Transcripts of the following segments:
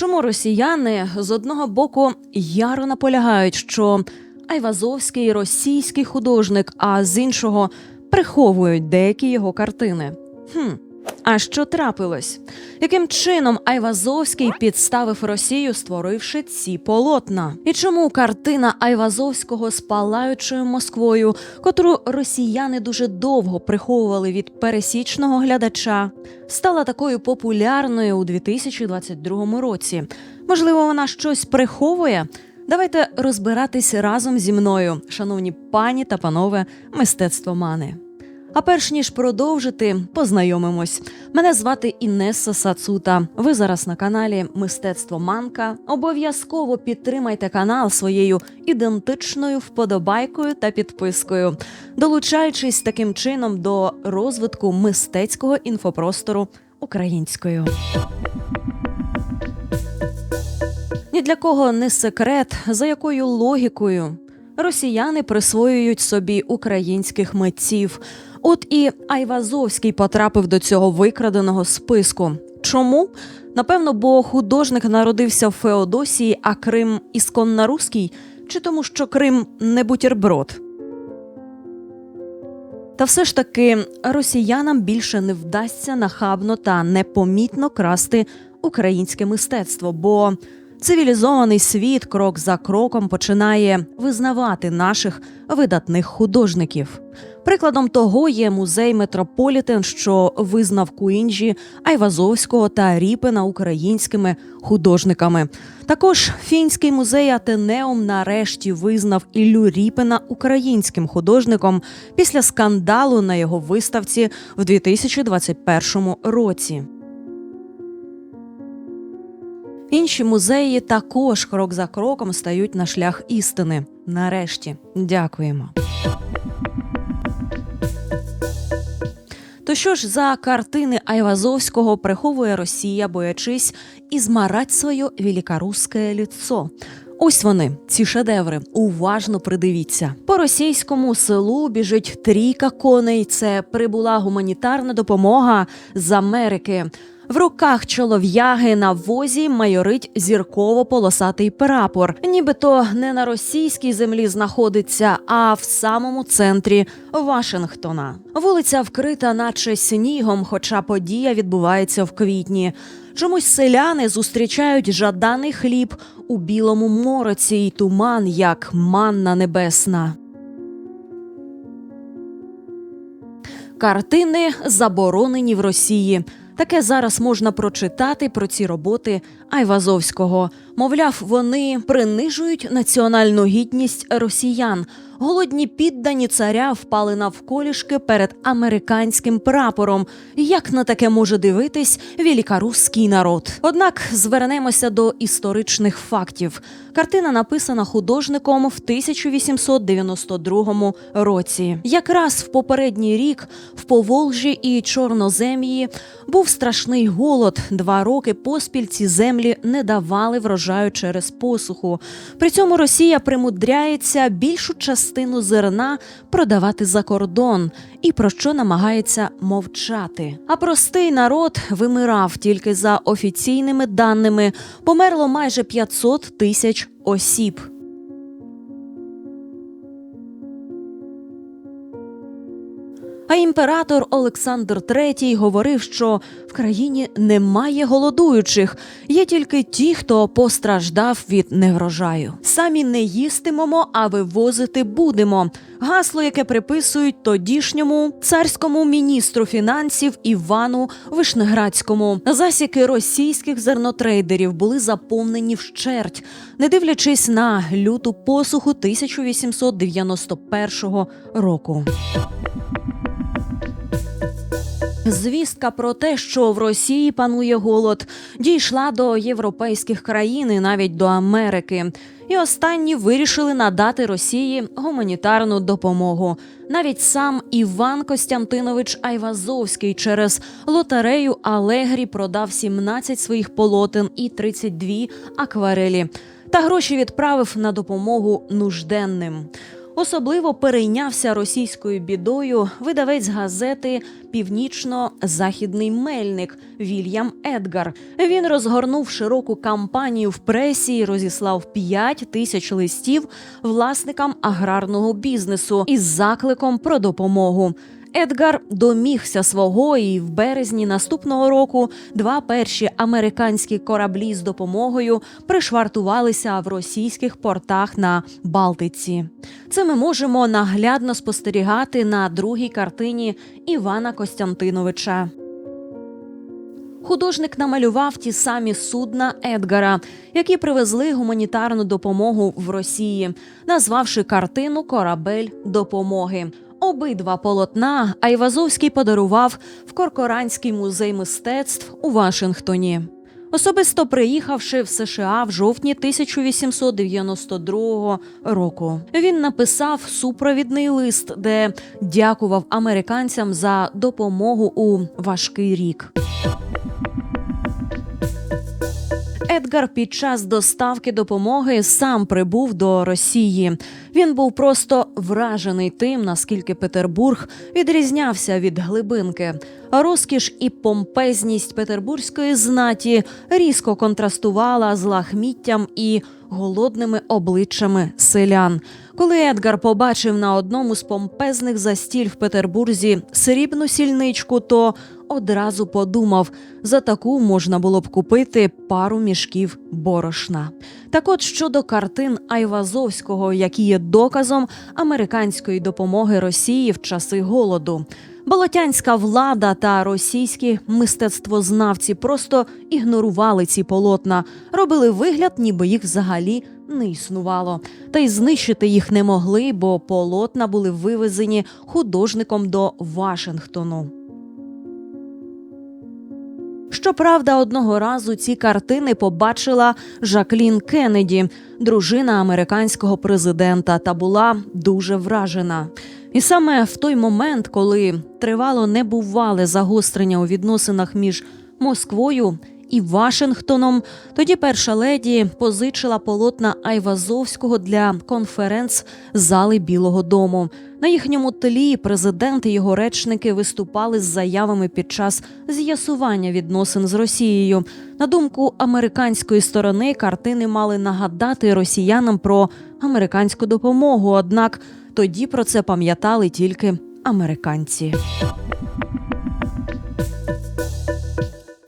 Чому росіяни з одного боку яро наполягають, що Айвазовський російський художник, а з іншого приховують деякі його картини? Хм. А що трапилось? Яким чином Айвазовський підставив Росію, створивши ці полотна? І чому картина Айвазовського з палаючою Москвою, котру росіяни дуже довго приховували від пересічного глядача, стала такою популярною у 2022 році? Можливо, вона щось приховує? Давайте розбиратись разом зі мною, шановні пані та панове мистецтвомани. А перш ніж продовжити, познайомимось. Мене звати Інеса Сацута. Ви зараз на каналі Мистецтво Манка. Обов'язково підтримайте канал своєю ідентичною вподобайкою та підпискою, долучаючись таким чином до розвитку мистецького інфопростору українською. Ні для кого не секрет, за якою логікою росіяни присвоюють собі українських митців. От і Айвазовський потрапив до цього викраденого списку. Чому? Напевно, бо художник народився в Феодосії, а Крим ісконно руський, чи тому, що Крим не бутерброд. Та все ж таки росіянам більше не вдасться нахабно та непомітно красти українське мистецтво, бо цивілізований світ крок за кроком починає визнавати наших видатних художників. Прикладом того є музей Метрополітен, що визнав Куінджі, Айвазовського та Ріпена українськими художниками. Також фінський музей Атенеум нарешті визнав Іллю Ріпена українським художником після скандалу на його виставці в 2021 році. Інші музеї також крок за кроком стають на шлях істини. Нарешті дякуємо. То що ж за картини Айвазовського приховує Росія, боячись і змарать своє великорусське ліцо? Ось вони, ці шедеври. Уважно придивіться. По російському селу біжить трійка коней. Це прибула гуманітарна допомога з Америки. В руках чолов'яги на возі майорить зірково-полосатий прапор, нібито не на російській землі знаходиться, а в самому центрі Вашингтона. Вулиця вкрита, наче снігом, хоча подія відбувається в квітні. Чомусь селяни зустрічають жаданий хліб у білому мороці й туман, як манна небесна. Картини заборонені в Росії. Таке зараз можна прочитати про ці роботи Айвазовського. Мовляв, вони принижують національну гідність росіян. Голодні піддані царя впали навколішки перед американським прапором. Як на таке може дивитись великорусський народ? Однак звернемося до історичних фактів. Картина написана художником в 1892 році. Якраз в попередній рік в Поволжі і Чорнозем'ї був страшний голод. Два роки поспіль ці землі не давали врожаю через посуху. При цьому Росія примудряється більшу частину зерна продавати за кордон і про що намагається мовчати. А простий народ вимирав тільки за офіційними даними. Померло майже 500 тисяч осіб. А імператор Олександр III говорив, що в країні немає голодуючих, є тільки ті, хто постраждав від неврожаю. Самі не їстимемо, а вивозити будемо. Гасло, яке приписують тодішньому царському міністру фінансів Івану Вишнеградському. Засіки російських зернотрейдерів були заповнені вщерть, не дивлячись на люту посуху 1891 року. Звістка про те, що в Росії панує голод, дійшла до європейських країн і навіть до Америки. І останні вирішили надати Росії гуманітарну допомогу. Навіть сам Іван Костянтинович Айвазовський через лотерею Алегрі продав 17 своїх полотен і 32 акварелі. Та гроші відправив на допомогу нужденним. Особливо перейнявся російською бідою видавець газети Північно-Західний Мельник Вільям Едгар. Він розгорнув широку кампанію в пресі і розіслав 5 тисяч листів власникам аграрного бізнесу із закликом про допомогу. Едгар домігся свого, і в березні наступного року два перші американські кораблі з допомогою пришвартувалися в російських портах на Балтиці. Це ми можемо наглядно спостерігати на другій картині Івана Костянтиновича. Художник намалював ті самі судна Едгара, які привезли гуманітарну допомогу в Росії, назвавши картину Корабель допомоги. Обидва полотна Айвазовський подарував в Коркоранський музей мистецтв у Вашингтоні. Особисто приїхавши в США в жовтні 1892 року, він написав супровідний лист, де дякував американцям за допомогу у важкий рік. Едгар під час доставки допомоги сам прибув до Росії. Він був просто вражений тим, наскільки Петербург відрізнявся від глибинки. Розкіш і помпезність петербурзької знаті різко контрастувала з лахміттям і голодними обличчями селян. Коли Едгар побачив на одному з помпезних застіль в Петербурзі срібну сільничку, то одразу подумав, за таку можна було б купити пару мішків борошна. Так от щодо картин Айвазовського, які є доказом американської допомоги Росії в часи голоду. Болотянська влада та російські мистецтвознавці просто ігнорували ці полотна, робили вигляд, ніби їх взагалі не існувало. Та й знищити їх не могли, бо полотна були вивезені художником до Вашингтону. Щоправда, одного разу ці картини побачила Жаклін Кеннеді, дружина американського президента, та була дуже вражена. І саме в той момент, коли тривало небувале загострення у відносинах між Москвою і Вашингтоном, тоді перша леді позичила полотна Айвазовського для конференц-зали Білого Дому. На їхньому тлі президент і його речники виступали з заявами під час з'ясування відносин з Росією. На думку американської сторони, картини мали нагадати росіянам про американську допомогу. Однак тоді про це пам'ятали тільки американці.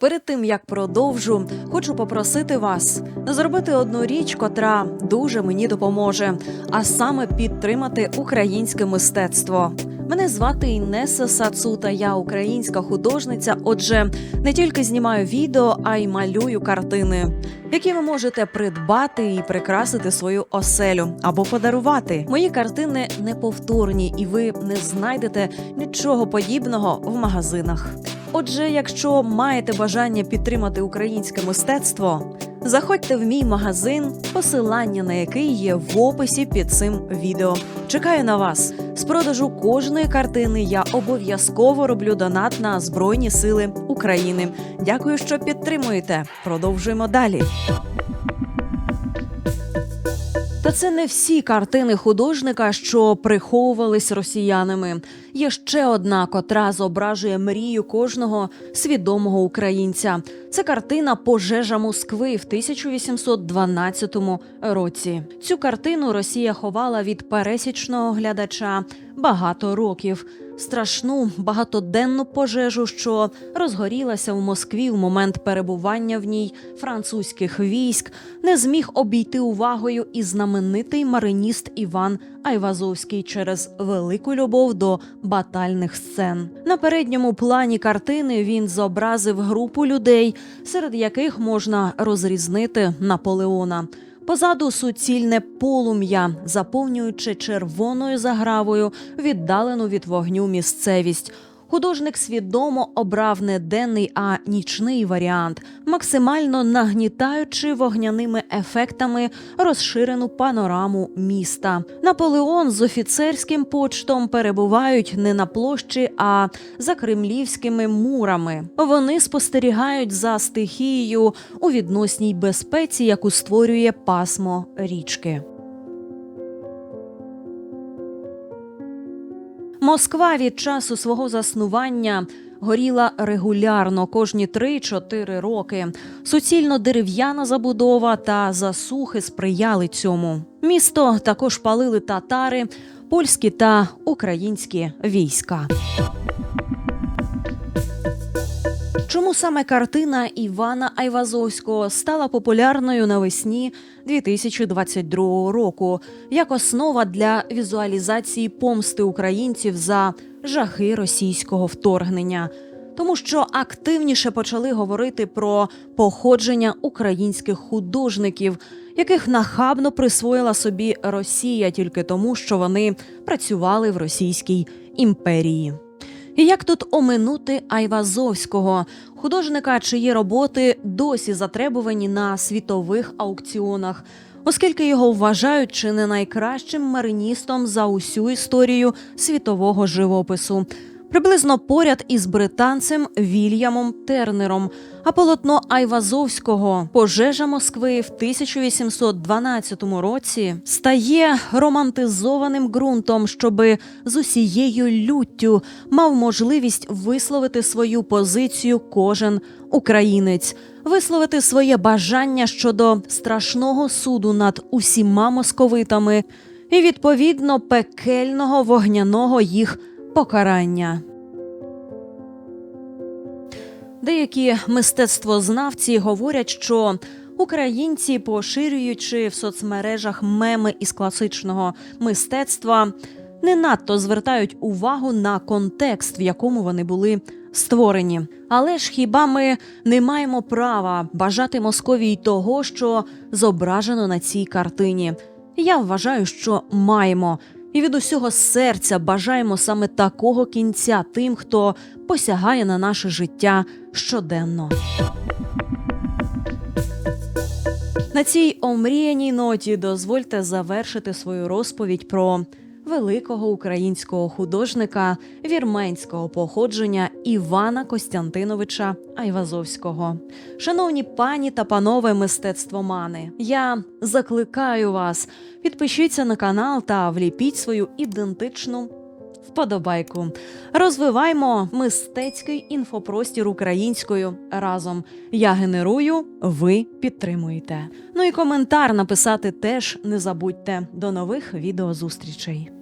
Перед тим як продовжу, хочу попросити вас зробити одну річ, котра дуже мені допоможе, а саме підтримати українське мистецтво. Мене звати Інеса Сацута, я українська художниця. Отже, не тільки знімаю відео, а й малюю картини, які ви можете придбати і прикрасити свою оселю або подарувати. Мої картини неповторні, і ви не знайдете нічого подібного в магазинах. Отже, якщо маєте бажання підтримати українське мистецтво, заходьте в мій магазин, посилання на який є в описі під цим відео. Чекаю на вас. З продажу кожної картини я обов'язково роблю донат на Збройні Сили України. Дякую, що підтримуєте. Продовжуємо далі. Та це не всі картини художника, що приховувались росіянами. Є ще одна, котра зображує мрію кожного свідомого українця. Це картина Пожежа Москви в 1812 році. Цю картину Росія ховала від пересічного глядача багато років. Страшну багатоденну пожежу, що розгорілася в Москві в момент перебування в ній французьких військ, не зміг обійти увагою і знаменитий мариніст Іван Айвазовський через велику любов до батальних сцен. На передньому плані картини він зобразив групу людей, серед яких можна розрізнити Наполеона. Позаду суцільне полум'я, заповнюючи червоною загравою віддалену від вогню місцевість. Художник свідомо обрав не денний, а нічний варіант, максимально нагнітаючи вогняними ефектами розширену панораму міста. Наполеон з офіцерським почтом перебувають не на площі, а за кремлівськими мурами. Вони спостерігають за стихією у відносній безпеці, яку створює пасмо річки. Москва від часу свого заснування горіла регулярно кожні 3-4 роки. Суцільно дерев'яна забудова та засухи сприяли цьому. Місто також палили татари, польські та українські війська. Чому саме картина Івана Айвазовського стала популярною навесні 2022 року як основа для візуалізації помсти українців за жахи російського вторгнення? Тому що активніше почали говорити про походження українських художників, яких нахабно присвоїла собі Росія тільки тому, що вони працювали в Російській імперії. І як тут оминути Айвазовського, художника, чиї роботи досі затребувані на світових аукціонах, оскільки його вважають чи не найкращим мариністом за усю історію світового живопису. Приблизно поряд із британцем Вільямом Тернером, а полотно Айвазовського Пожежа Москви в 1812 році стає романтизованим ґрунтом, щоби з усією люттю мав можливість висловити свою позицію кожен українець, висловити своє бажання щодо страшного суду над усіма московитами і відповідно пекельного вогняного їх покарання. Деякі мистецтвознавці говорять, що українці, поширюючи в соцмережах меми із класичного мистецтва, не надто звертають увагу на контекст, в якому вони були створені. Але ж хіба ми не маємо права бажати Московії того, що зображено на цій картині? Я вважаю, що маємо. І від усього серця бажаємо саме такого кінця тим, хто посягає на наше життя щоденно. На цій омріяній ноті дозвольте завершити свою розповідь про великого українського художника вірменського походження Івана Костянтиновича Айвазовського. Шановні пані та панове мистецтвомани, я закликаю вас, підпишіться на канал та вліпіть свою ідентичну вподобайку. Розвиваймо мистецький інфопростір українською разом. Я генерую, ви підтримуєте. Ну і коментар написати теж не забудьте. До нових відеозустрічей.